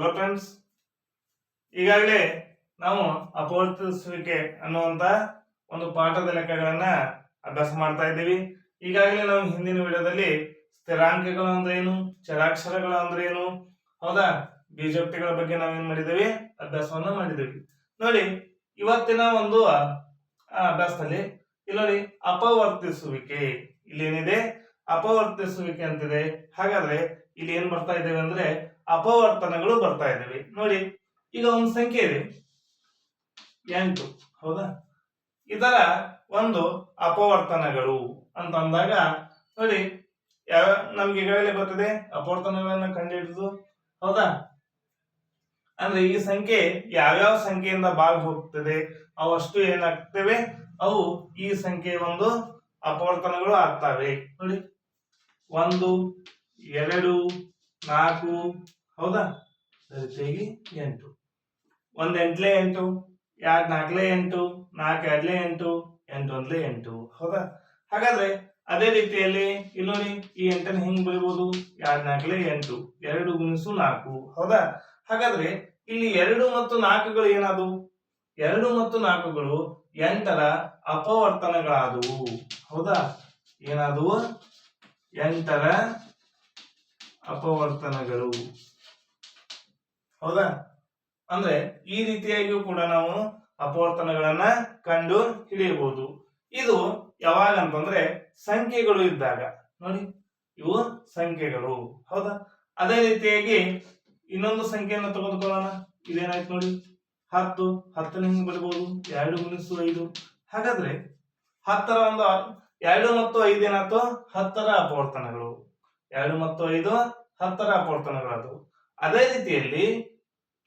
Hello friends ಈಗಾಗಲೇ ನಾವು ಅಪವರ್ತಿಸುವಿಕೆ ಅನ್ನುವಂತ ಒಂದು ಪಾಠದ ಲೆಕ್ಕಗಳನ್ನ ಅಭ್ಯಾಸ ಮಾಡ್ತಾ ಇದ್ದೀವಿ. ಈಗಾಗಲೇ ನಾವು ಹಿಂದಿನ ವಿಡಿಯೋದಲ್ಲಿ ಸ್ಥಿರಾಂಕಗಳು ಅಂದ್ರೆ ಏನು, ಚರಾಕ್ಷರಗಳು ಅಂದ್ರೆ ಏನು, ಹೌದಾ? ಬೀಜೋಕ್ತಿಗಳ ಬಗ್ಗೆ ನಾವೇನ್ ಮಾಡಿದ್ದೀವಿ? ಅಭ್ಯಾಸವನ್ನ ಮಾಡಿದ್ದೀವಿ. ನೋಡಿ, ಇವತ್ತಿನ ಒಂದು ಅಭ್ಯಾಸದಲ್ಲಿ ಇಲ್ಲಿ ನೋಡಿ, ಅಪವರ್ತಿಸುವಿಕೆ ಇಲ್ಲಿ ಏನಿದೆ ಅಪವರ್ತಿಸುವಿಕೆ ಅಂತಿದೆ. ಹಾಗಾದ್ರೆ ಇಲ್ಲಿ ಏನ್ ಬರ್ತಾ ಇದ್ದೇವೆ ಅಂದ್ರೆ ಅಪವರ್ತನಗಳು ಬರ್ತಾ ಇದಾವೆ ನೋಡಿ, ಈಗ ಒಂದು ಸಂಖ್ಯೆ ಇದೆ. ಎಂಟು, ಹೌದಾ? ಇದರ ಒಂದು ಅಪವರ್ತನಗಳು ಅಂತ ಅಂದಾಗ, ನೋಡಿ, ಯಾವ ನಮ್ಗೆ ಈಗಾಗಲೇ ಗೊತ್ತಿದೆ, ಅಪವರ್ತನಗಳನ್ನ ಕಂಡುಹಿಡಿದು, ಹೌದಾ? ಅಂದ್ರೆ ಈ ಸಂಖ್ಯೆ ಯಾವ್ಯಾವ ಸಂಖ್ಯೆಯಿಂದ ಭಾಗ ಹೋಗ್ತದೆ ಅವಷ್ಟು ಏನಾಗ್ತವೆ? ಅವು ಈ ಸಂಖ್ಯೆ ಒಂದು ಅಪವರ್ತನಗಳು ಆಗ್ತವೆ. ನೋಡಿ, ಒಂದು, ಎರಡು, ನಾಲ್ಕು ಹೌದಾ? ರೀತಿಯಾಗಿ ಎಂಟು. ಒಂದು ಎಂಟ್ಲೆ ಎಂಟು ಎರಡು ನಾಲ್ಕಲೆ ಎಂಟು ನಾಲ್ಕು ಎರಡ್ಲೆ ಎಂಟು ಎಂಟು ಒಂದ್ಲೆ ಎಂಟು. ಹೌದಾ? ಹಾಗಾದ್ರೆ ಅದೇ ರೀತಿಯಲ್ಲಿ ಇಲ್ಲೋರಿ ಈ ಎಂಟನ್ನು ಹೆಂಗ್ ಬರೀಬಹುದು ಎರಡ್ ನಾಲ್ಕಲೆ ಎಂಟು ಎರಡು ಗುಣಿಸು ನಾಲ್ಕು. ಹೌದಾ? ಹಾಗಾದ್ರೆ ಇಲ್ಲಿ ಎರಡು ಮತ್ತು ನಾಲ್ಕುಗಳು ಏನಾದವು? ಎರಡು ಮತ್ತು ನಾಲ್ಕುಗಳು ಎಂಟರ ಅಪವರ್ತನಗಳಾದವು. ಹೌದಾ? ಏನಾದವು? ಎಂಟರ ಅಪವರ್ತನಗಳು. ಹೌದಾ? ಅಂದ್ರೆ ಈ ರೀತಿಯಾಗಿಯೂ ಕೂಡ ನಾವು ಅಪವರ್ತನಗಳನ್ನ ಕಂಡು ಹಿಡಿಯಬಹುದು. ಇದು ಯಾವಾಗ ಅಂತಂದ್ರೆ ಸಂಖ್ಯೆಗಳು ಇದ್ದಾಗ. ನೋಡಿ, ಇವು ಸಂಖ್ಯೆಗಳು. ಹೌದಾ? ಅದೇ ರೀತಿಯಾಗಿ ಇನ್ನೊಂದು ಸಂಖ್ಯೆಯನ್ನು ತೆಗೆದುಕೊಳ್ಳೋಣ. ಇದೇನಾಯ್ತು ನೋಡಿ? ಹತ್ತು, ಹತ್ತನ ಹಿಂಗೆ ಬರಬಹುದು ಎರಡು ಗುಣಿಸು ಐದು. ಹಾಗಾದ್ರೆ ಹತ್ತರ ಒಂದು ಎರಡು ಮತ್ತು ಐದು ಏನಾಯ್ತು? ಹತ್ತರ ಅಪವರ್ತನಗಳು. ಎರಡು ಮತ್ತು ಐದು ಹತ್ತರ ಅಪವರ್ತನಗಳಾದವು. ಅದೇ ರೀತಿಯಲ್ಲಿ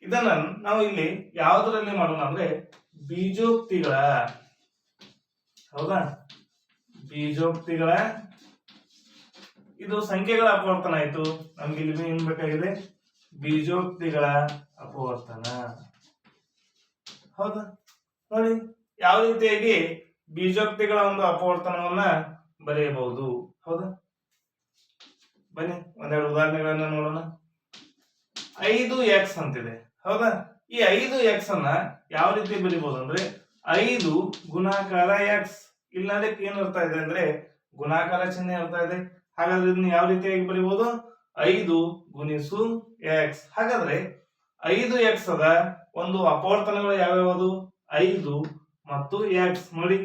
ಇದನ್ನ ನಾವು ಇಲ್ಲಿ ಯಾವುದರಲ್ಲಿ ಮಾಡೋಣ ಅಂದ್ರೆ ಬೀಜೋಕ್ತಿಗಳ. ಹೌದಾ? ಬೀಜೋಕ್ತಿಗಳ. ಇದು ಸಂಖ್ಯೆಗಳ ಅಪವರ್ತನ ಆಯ್ತು. ನಮ್ಗೆ ಇಲ್ಲಿ ಏನ್ ಬೇಕಾಗಿದೆ? ಬೀಜೋಕ್ತಿಗಳ ಅಪವರ್ತನ. ಹೌದಾ? ನೋಡಿ, ಯಾವ ರೀತಿಯಾಗಿ ಬೀಜೋಕ್ತಿಗಳ ಒಂದು ಅಪವರ್ತನವನ್ನ ಬರೆಯಬಹುದು? ಹೌದಾ? ಬನ್ನಿ, ಒಂದೆರಡು ಉದಾಹರಣೆಗಳನ್ನ ನೋಡೋಣ. ಐದು ಎಕ್ಸ್ ಅಂತಿದೆ. ಹೌದಾ? ಈ ಐದು ಎಕ್ಸ್ ಅನ್ನ ಯಾವ ರೀತಿ ಬರಿಬಹುದು ಅಂದ್ರೆ ಐದು ಗುಣಾಕಾರ ಎಕ್ಸ್ ಇಲ್ಲ ಅದಕ್ಕೆ ಏನು ಇರ್ತಾ ಇದೆ ಅಂದ್ರೆ ಗುಣಾಕಾರ ಚಿಹ್ನೆ ಇರ್ತಾ ಇದೆ. ಹಾಗಾದ್ರೆ ಇದನ್ನ ಯಾವ ರೀತಿಯಾಗಿ ಬರಿಬಹುದು ಐದು ಗುಣಿಸು ಎಕ್ಸ್ ಹಾಗಾದ್ರೆ ಐದು ಎಕ್ಸ್ ಅದ ಒಂದು ಅಪವರ್ತನಗಳು ಯಾವ್ಯಾವುದು? ಐದು ಮತ್ತು ಎಕ್ಸ್ ನೋಡಿ,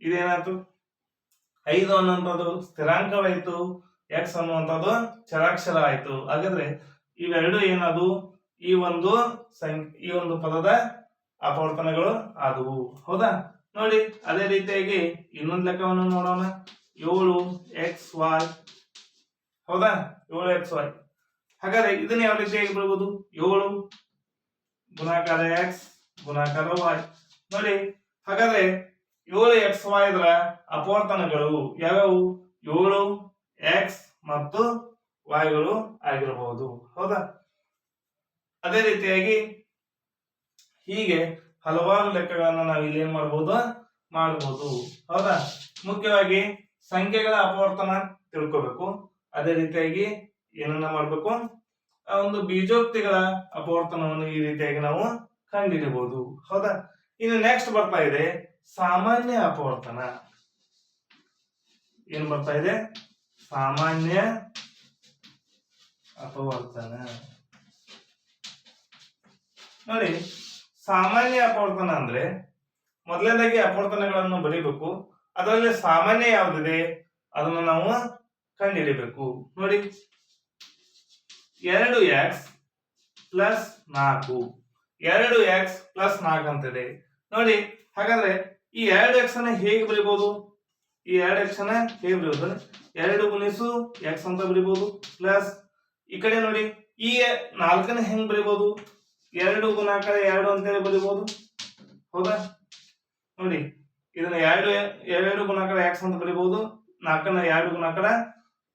ಇದೇನಾಯ್ತು? ಐದು ಅನ್ನುವಂಥದ್ದು ಸ್ಥಿರಾಂಕವಾಯ್ತು ಎಕ್ಸ್ ಅನ್ನುವಂಥದ್ದು ಚರಾಕ್ಷರ ಆಯ್ತು. ಹಾಗಾದ್ರೆ ಇವೆರಡು ಏನದು? ಈ ಒಂದು ಸಂ ಈ ಒಂದು ಪದದ ಅಪವರ್ತನಗಳು ಆದವು. ಹೌದಾ? ನೋಡಿ, ಅದೇ ರೀತಿಯಾಗಿ ಇನ್ನೊಂದು ಲೆಕ್ಕವನ್ನು ನೋಡೋಣ. ಏಳು ಎಕ್ಸ್ ವೈ. ಹೌದಾ? ಏಳು ಎಕ್ಸ್ ವೈ. ಹಾಗಾದ್ರೆ ಇದನ್ನ ಯಾವ ರೀತಿಯಾಗಿ ಬರ್ಬೋದು ಏಳು ಗುಣಾಕಾರ ಎಕ್ಸ್ ಗುಣಾಕಾರ ವೈ. ನೋಡಿ, ಹಾಗಾದ್ರೆ ಏಳು ಎಕ್ಸ್ ವೈ ಇದರ ಅಪವರ್ತನಗಳು ಯಾವ್ಯಾವು? ಏಳು ಎಕ್ಸ್ ಮತ್ತು ವಾಯುಗಳು ಆಗಿರಬಹುದು. ಹೌದಾ? ಅದೇ ರೀತಿಯಾಗಿ ಹೀಗೆ ಹಲವಾರು ಲೆಕ್ಕಗಳನ್ನು ನಾವು ಇಲ್ಲಿ ಏನ್ ಮಾಡಬಹುದು ಮಾಡಬಹುದು ಹೌದಾ? ಮುಖ್ಯವಾಗಿ ಸಂಖ್ಯೆಗಳ ಅಪವರ್ತನ ತಿಳ್ಕೋಬೇಕು. ಅದೇ ರೀತಿಯಾಗಿ ಏನನ್ನ ಮಾಡ್ಬೇಕು? ಆ ಒಂದು ಬೀಜೋಕ್ತಿಗಳ ಅಪವರ್ತನವನ್ನು ಈ ರೀತಿಯಾಗಿ ನಾವು ಕಂಡಿಡಬಹುದು ಹೌದಾ? ಇನ್ನು ನೆಕ್ಸ್ಟ್ ಬರ್ತಾ ಇದೆ. ಸಾಮಾನ್ಯ ಅಪವರ್ತನ. ಏನ್ ಬರ್ತಾ ಇದೆ? ಸಾಮಾನ್ಯ ಅಪವರ್ತನ. ನೋಡಿ, ಸಾಮಾನ್ಯ ಅಪವರ್ತನ ಅಂದ್ರೆ ಮೊದಲನೇದಾಗಿ ಅಪವರ್ತನಗಳನ್ನು ಬರೀಬೇಕು. ಅದರಲ್ಲಿ ಸಾಮಾನ್ಯ ಯಾವ್ದಿದೆ? ಅದನ್ನು ನಾವು ಕಂಡುಹಿಡಿಬೇಕು. ನೋಡಿ, ಎರಡು ಎಕ್ಸ್ ಪ್ಲಸ್ ನಾಲ್ಕು. ಎರಡು ಎಕ್ಸ್ ಪ್ಲಸ್ ನಾಲ್ಕು ಅಂತಿದೆ. ನೋಡಿ, ಹಾಗಾದ್ರೆ ಈ ಎರಡು ಎಕ್ಸ್ ಅನ್ನ ಹೇಗೆ ಬರೀಬಹುದು? ಈ ಎರಡು ಎಕ್ಸ್ ಅನ್ನ ಹೇಗೆ ಬರೀಬಹುದು? ಎರಡು ಗುಣಿಸು ಎಕ್ಸ್ ಅಂತ ಬರೀಬಹುದು. ಪ್ಲಸ್ ಈ ಕಡೆ ನೋಡಿ, ಈ ನಾಲ್ಕನ್ನ ಹೆಂಗ್ ಬರೀಬಹುದು? ಎರಡು ಗುಣಾಕಾರ ಎರಡು ಅಂತೇಳಿ ಬರೀಬಹುದು ಹೌದಾ? ನೋಡಿ, ಇದನ್ನ ಎರಡು ಎರಡು ಗುಣಾಕಾರ ಎಕ್ಸ್ ಅಂತ ಬರೀಬಹುದು ನಾಲ್ಕನ್ನ ಎರಡು ಗುಣಾಕಾರ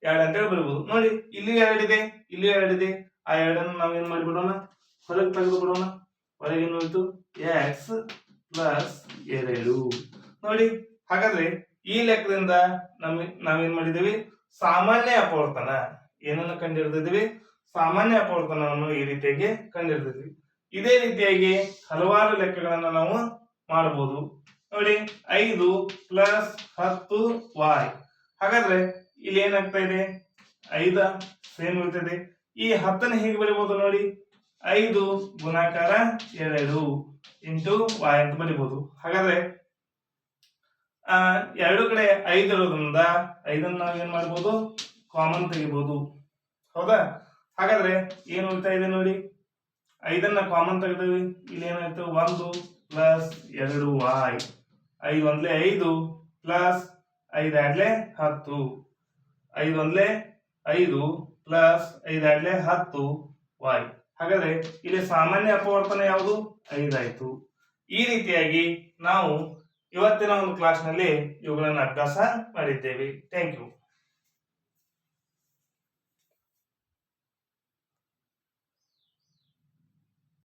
ಎರಡು ಅಂತೇಳಿ ಬರೀಬಹುದು ನೋಡಿ, ಇಲ್ಲಿ ಎರಡಿದೆ ಇಲ್ಲಿ ಎರಡಿದೆ ಆ ಎರಡನ್ನು ನಾವೇನ್ ಮಾಡಿಬಿಡೋಣ? ಹೊರಗೆ ತೆಗೆದು ಬಿಡೋಣ ಹೊರಗೆ ಏನು ಎಕ್ಸ್ ಪ್ಲಸ್ ಎರಡು. ನೋಡಿ, ಹಾಗಾದ್ರೆ ಈ ಲೆಕ್ಕದಿಂದ ನಮ್, ನಾವೇನ್ ಮಾಡಿದೀವಿ ಸಾಮಾನ್ಯ ಅಪವರ್ತನ. ಏನನ್ನ ಕಂಡು ಸಾಮಾನ್ಯ ಅಪವರ್ತನವನ್ನು ಈ ರೀತಿಯಾಗಿ ಕಂಡಿರ್ತೀವಿ ಇದೇ ರೀತಿಯಾಗಿ ಹಲವಾರು ಲೆಕ್ಕಗಳನ್ನು ನಾವು ಮಾಡಬಹುದು. ನೋಡಿ, ಐದು ಪ್ಲಸ್ ಹತ್ತು ವಾಯ್. ಹಾಗಾದ್ರೆ ಇಲ್ಲಿ ಏನಾಗ್ತಾ ಇದೆ? ಐದ ಸೇಮ್ ಇರ್ತದೆ. ಈ ಹತ್ತನ್ನು ಹೇಗೆ ಬರೀಬಹುದು ನೋಡಿ? ಐದು ಗುಣಾಕಾರ ಎರಡು ಇಂಟು ವಾಯ್ ಅಂತ ಬರೀಬಹುದು ಹಾಗಾದ್ರೆ, ಆ, ಎರಡು ಕಡೆ ಐದು ಇರೋದ್ರಿಂದ ಐದನ್ನ ನಾವು ಏನ್ ಮಾಡ್ಬೋದು? ಕಾಮನ್ ತೆಗಿಬಹುದು ಹೌದಾ? ಹಾಗಾದ್ರೆ ಏನು ಉಳಿತಾ ಇದೆ ನೋಡಿ? ಐದನ್ನ ಕಾಮನ್ ತೆಗೆದಿವಿ. ಇಲ್ಲಿ ಏನಾಯ್ತು ಒಂದು ಪ್ಲಸ್ ಎರಡು ವಾಯ್ ಐದು ಒಂದ್ಲೆ ಐದು ಪ್ಲಸ್ ಐದು ಆಡ್ಲೆ ಹತ್ತು. ಐದು ಒಂದ್ಲೆ ಐದು ಪ್ಲಸ್ ಐದು ಆಡ್ಲೆ ಹತ್ತು ವಾಯ್ ಹಾಗಾದ್ರೆ ಇಲ್ಲಿ ಸಾಮಾನ್ಯ ಅಪವರ್ತನ ಯಾವುದು? ಐದಾಯ್ತು. ಈ ರೀತಿಯಾಗಿ ನಾವು ಇವತ್ತಿನ ಒಂದು ಕ್ಲಾಸ್ನಲ್ಲಿ ಇವುಗಳನ್ನು ಅಭ್ಯಾಸ ಮಾಡಿದ್ದೇವೆ. Thank you